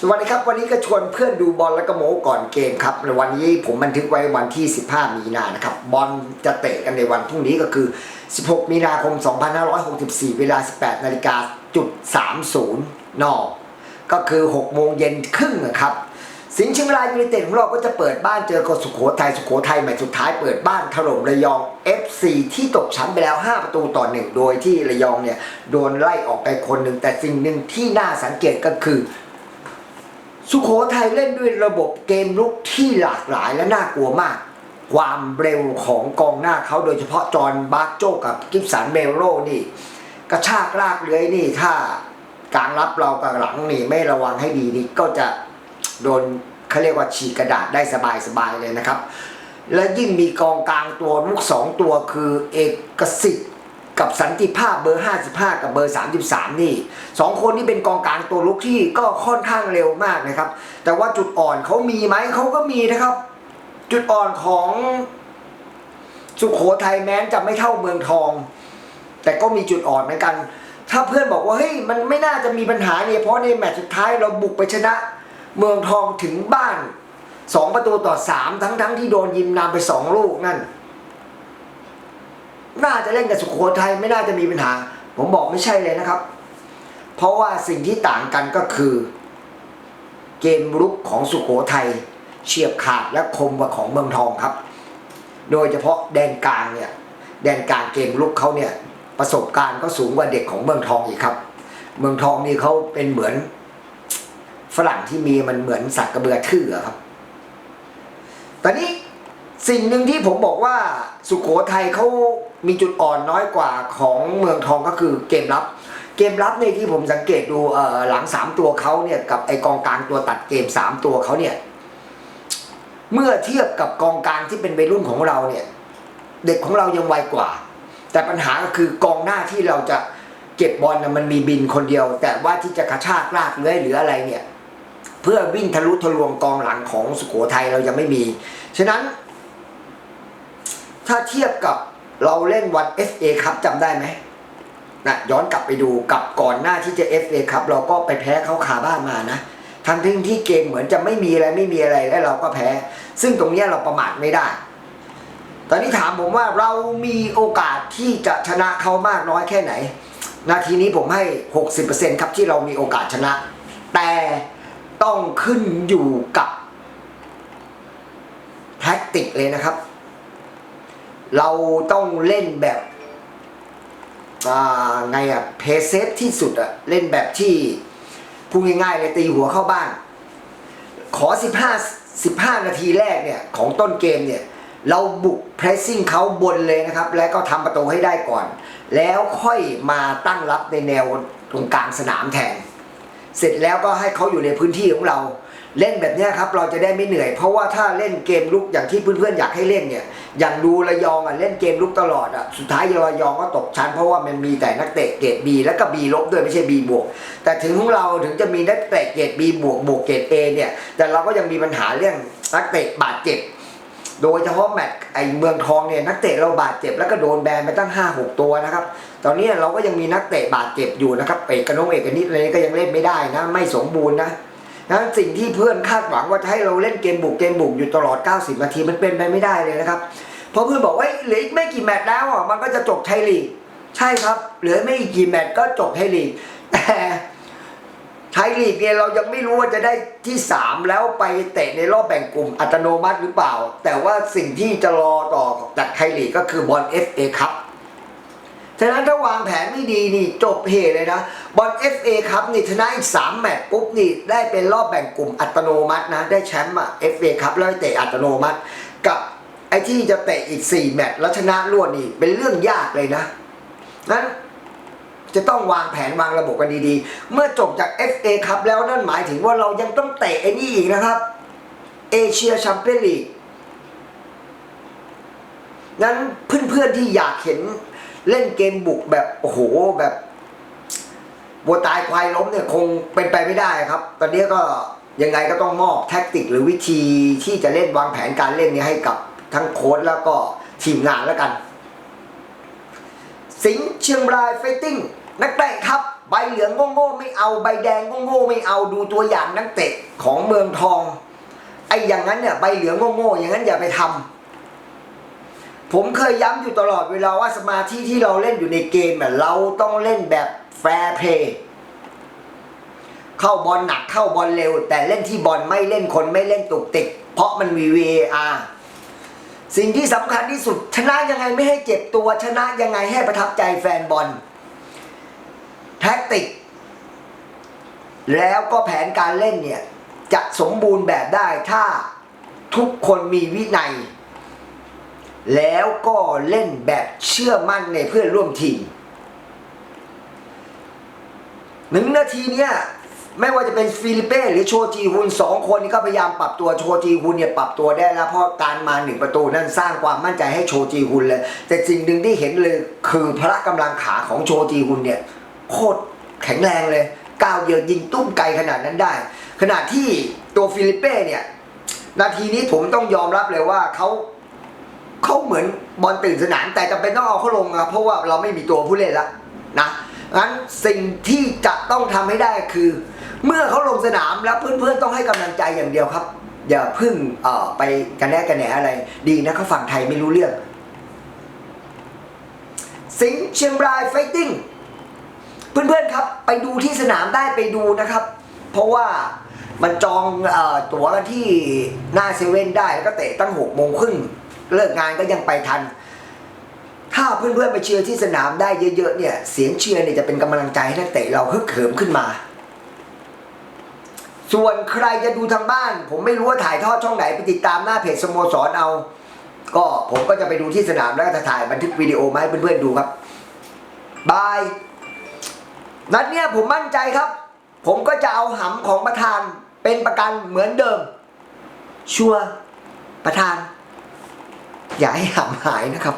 สวัสดีครับ วันนี้ก็ชวนเพื่อนดูบอลแล้วก็โม้ก่อนเกมครับในวันนี้ผมบันทึกไว้วันที่ 15 มีนานะครับบอลจะเตะกันในวันพรุ่งนี้ก็คือ 16 มีนาคม 2564 เวลา 18นาฬิกาจุด30 น ก็คือ 6 โมงเย็นครึ่งนะครับ สิงห์เชียงรายยูไนเต็ดของเราก็จะเปิดบ้านเจอกับสุโขทัยสุโขทัยแมตช์สุดท้ายเปิดบ้านถล่มระยอง FC ที่ตกชั้นไปแล้ว 5 ประตูต่อหนึ่งโดยที่ระยองเนี่ยโดนไล่ออกไปคนหนึ่งแต่สิ่งหนึ่งที่น่าสังเกตก็คือ สุโขทัยเล่นด้วยระบบเกมลุกที่หลากหลายและน่ากลัวมาก ความเร็วของกองหน้าเขาโดยเฉพาะจอห์นบาร์โจกับกิฟสันเมโรนี่ กระชากลากเลื้อยนี่ถ้ากลางรับเรากับหลังนี่ไม่ระวังให้ดีนี่ก็จะโดนเขาเรียกว่าฉีกกระดาษได้สบายๆเลยนะครับ และยิ่งมีกองกลางตัวลูกสองตัวคือเอกสิทธิ์ กับสันติภาพเบอร์ 55 กับเบอร์ 33 นี่สองคนนี้เป็นกองกลางตัวลุกที่ก็ค่อนข้างเร็วมากนะครับ แต่ว่าจุดอ่อนเขามีไหมเขาก็มีนะครับ จุดอ่อนของสุขโขทัยแม้นจะไม่เท่าเมืองทอง แต่ก็มีจุดอ่อนเหมือนกัน ถ้าเพื่อนบอกว่าเฮ้ยมันไม่น่าจะมีปัญหาเนี่ยเพราะในแมตช์สุดท้ายเราบุกไปชนะ เมืองทองถึงบ้านสองประตูต่อสามทั้งๆที่โดนยิมนำไปสองลูกนั่น น่าจะเล่นกับสุโขทัยไม่น่าจะมีปัญหา ผมบอกไม่ใช่เลยนะครับ เพราะว่าสิ่งที่ต่างกันก็คือ เกมรุกของสุโขทัยเฉียบขาดและคมกว่าของเมืองทองครับ โดยเฉพาะแดนกลางเนี่ยแดนกลางเกมลุกเขาเนี่ยประสบการณ์ก็สูงกว่าเด็กของเมืองทองอีกครับ เมืองทองนี่เขาเป็นเหมือนฝรั่งที่มีมันเหมือนสัตว์กระเบือทื่อครับ ตอนนี้สิ่งหนึ่งที่ผมบอกว่าสุขโขทัยเขา มีจุดอ่อนน้อยกว่าของเมืองทองก็คือเกมรับ เกมรับในยที่ผมสังเกตดูหลังสามตัวเขาเนี่ยกับไอกองกลางตัวตัดเกมสามตัวเขาเนี่ยเมื่อเทียบกับกองกลางที่เป็นวัยรุ่นของเราเนี่ยเด็กของเรายังไวกว่า แต่ปัญหาก็คือกองหน้าที่เราจะเก็บบอลนะมันมีบินคนเดียว แต่ว่าที่จะกระชากลากเลื้อยหรืออะไรเนี่ยเพื่อวิ่งทะลุทะลวงกองหลังของสุโขทัยเรายังไม่มี ฉะนั้น ถ้าเทียบกับ เราเล่นวัน FA ครับจำได้ไหมนะย้อนกลับไปดูกับก่อนหน้าที่จะ FA ครับเราก็ไปแพ้เขาคาบ้านมานะทั้งที่ที่เกมเหมือนจะไม่มีอะไรไม่มีอะไรแล้วเราก็แพ้ ซึ่งตรงนี้เราประมาทไม่ได้ ตอนนี้ถามผมว่าเรามีโอกาสที่จะชนะเขามากน้อยแค่ไหน นาทีนี้ผมให้ 60%ครับที่เรามีโอกาสชนะ แต่ต้องขึ้นอยู่กับแท็กติกเลยนะครับ เราต้องเล่นแบบอ่าไงอะเพเซฟที่สุดอะเล่นแบบที่พูดง่ายๆเลยตีหัวเข้าบ้าน ขอ 15 15 นาทีแรกเนี่ย ของต้นเกมเนี่ย เราบุกเพรสซิ่งเขาบนเลยนะครับ แล้วก็ทำประตูให้ได้ก่อน แล้วค่อยมาตั้งรับในแนวตรงกลางสนามแทน เสร็จแล้วก็ให้เขาอยู่ในพื้นที่ของเรา เล่นแบบนี้ครับเราจะได้ไม่เหนื่อย เพราะว่าถ้าเล่นเกมลุกอย่างที่เพื่อนๆอยากให้เล่นเนี่ยอย่างดูระยองอะเล่นเกมลุกตลอดอะสุดท้ายระยองก็ตกชั้น เพราะว่ามันมีแต่นักเตะเกรด B แล้วก็ B ลบด้วยไม่ใช่ B บวกแต่ถึงของเราถึงจะมีนักเตะเกรด B บวกบวกเกรด A เนี่ยแต่เราก็ยังมีปัญหาเรื่องนักเตะบาดเจ็บโดยเฉพาะแมตช์ไอเมืองทองเนี่ยนักเตะเราบาดเจ็บแล้วก็โดนแบนไปตั้ง 5 6 ตัวนะครับ ตอนนี้เราก็ยังมีนักเตะบาดเจ็บอยู่นะครับเอกนงเอกนิดอะไรก็ยังเล่นไม่ได้นะ ไม่สมบูรณ์นะ นั้นสิ่งที่เพื่อนคาดหวังว่าจะให้เราเล่นเกมบุกเกมบุกอยู่ตลอด 90 นาทีมันเป็นไปไม่ได้เลยนะครับ เพราะเพื่อนบอกว่าเหลืออีกไม่กี่แมตช์แล้วอะมันก็จะจบไทยลีก ใช่ครับ เหลือไม่กี่แมตช์ก็จบไทยลีก แต่ไทยลีกเนี่ยเรายังไม่รู้ว่าจะได้ที่ 3 แล้วไปเตะในรอบแบ่งกลุ่มอัตโนมัติหรือเปล่า แต่ว่าสิ่งที่จะรอต่อจากไทยลีกก็คือบอล FA ครับ ฉะนั้นถ้าวางแผนไม่ดีนี่จบเหเลยนะบอล FA ครับนี่ชนะอีก 3 แมตช์ปุ๊บนี่ได้เป็นรอบแบ่งกลุ่มอัตโนมัตินะ ได้แชมป์อะ FA ครับแล้วเตะอัตโนมัติ กับไอ้ที่จะเตะอีก 4 แมตช์แล้วชนะรวดนี่เป็นเรื่องยากเลยนะนั้นจะต้องวางแผนวางระบบกันดีๆ เมื่อจบจาก FA ครับแล้วนั่นหมายถึงว่าเรายังต้องเตะไอ้นี่อีกนะครับเอเชียแชมเปี้ยนลีกนั้นเพื่อนๆที่อยากเห็น เล่นเกมบุกแบบโอ้โหแบบบัวตายควายล้มเนี่ยคงเป็นไปไม่ได้ครับ ตอนนี้ก็ยังไงก็ต้องมอบแท็กติกหรือวิธีที่จะเล่นวางแผนการเล่นนี้ให้กับทั้งโค้ชแล้วก็ทีมงานแล้วกัน สิงห์เชียงรายไฟติ้งนักเตะครับ ใบเหลืองโง่ๆไม่เอาใบแดงโง่ๆไม่เอาดูตัวอย่างนักเตะของเมืองทองไอ้อย่างนั้นเนี่ยใบเหลืองโง่ๆอย่างนั้นอย่าไปทำ ผมเคยย้ำอยู่ตลอดเวลาว่าสมาธิที่เราเล่นอยู่ในเกมเนี่ยเราต้องเล่นแบบแฟร์เพย์เข้าบอลหนักเข้าบอลเร็ว แต่เล่นที่บอลไม่เล่นคนไม่เล่นตุกติก เพราะมันมี VAR สิ่งที่สำคัญที่สุด ชนะยังไงไม่ให้เจ็บตัวชนะยังไงให้ประทับใจแฟนบอลแท็กติก แล้วก็แผนการเล่นเนี่ย จะสมบูรณ์แบบได้ถ้าทุกคนมีวินัย แล้วก็เล่นแบบเชื่อมั่นในเพื่อนร่วมทีมหนึ่งนาทีเนี้ยไม่ว่าจะเป็นฟิลิเป้หรือโชจีฮุนสองคนนี้ก็พยายามปรับตัวโชจีฮุนเนี่ยปรับตัวได้แล้วเพราะการมาหนึ่งประตูนั่นสร้างความมั่นใจให้โชจีฮุนเลย แต่สิ่งหนึ่งที่เห็นเลยคือพละกำลังขาของโชจีฮุนเนี่ยโคตรแข็งแรงเลยก้าวเยอะยิงตุ้มไกลขนาดนั้นได้ ขณะที่ตัวฟิลิเป้เนี่ยนาทีนี้ผมต้องยอมรับเลยว่าเขา เขาเหมือนบอลตื่นสนามแต่จำเป็นต้องเอาเขาลงนะเพราะว่าเราไม่มีตัวผู้เล่นละนะงั้นสิ่งที่จะต้องทำให้ได้คือ เมื่อเขาลงสนามแล้วเพื่อนๆต้องให้กำลังใจอย่างเดียวครับ อย่าพึ่งเอ่อไปกันแน่กันแหนอะไร ดีนะเขาฝั่งไทยไม่รู้เรื่อง สิงห์เชียงรายไฟติ้งเพื่อนๆครับ ไปดูที่สนามได้ไปดูนะครับ เพราะว่ามันจองออตั๋วกันที่หน้าเซเว่นได้แล้วก็เตะตั้งหกโมงครึ่ง เลิกงานก็ยังไปทัน ถ้าเพื่อนๆไปเชียร์ที่สนามได้เยอะๆเนี่ย เสียงเชียร์เนี่ยจะเป็นกำลังใจให้นักเตะเราฮึกเหิมขึ้นมา ส่วนใครจะดูทางบ้าน ผมไม่รู้ว่าถ่ายทอดช่องไหนไปติดตามหน้าเพจสโมสรเอา ก็ผมก็จะไปดูที่สนามแล้วก็จะถ่ายบันทึกวิดีโอมาให้เพื่อนๆดูครับบายนัดเนี้ยผมมั่นใจครับ ผมก็จะเอาหำของประธานเป็นประกันเหมือนเดิม ชัวร์ประธาน อย่าให้หำหายนะครับ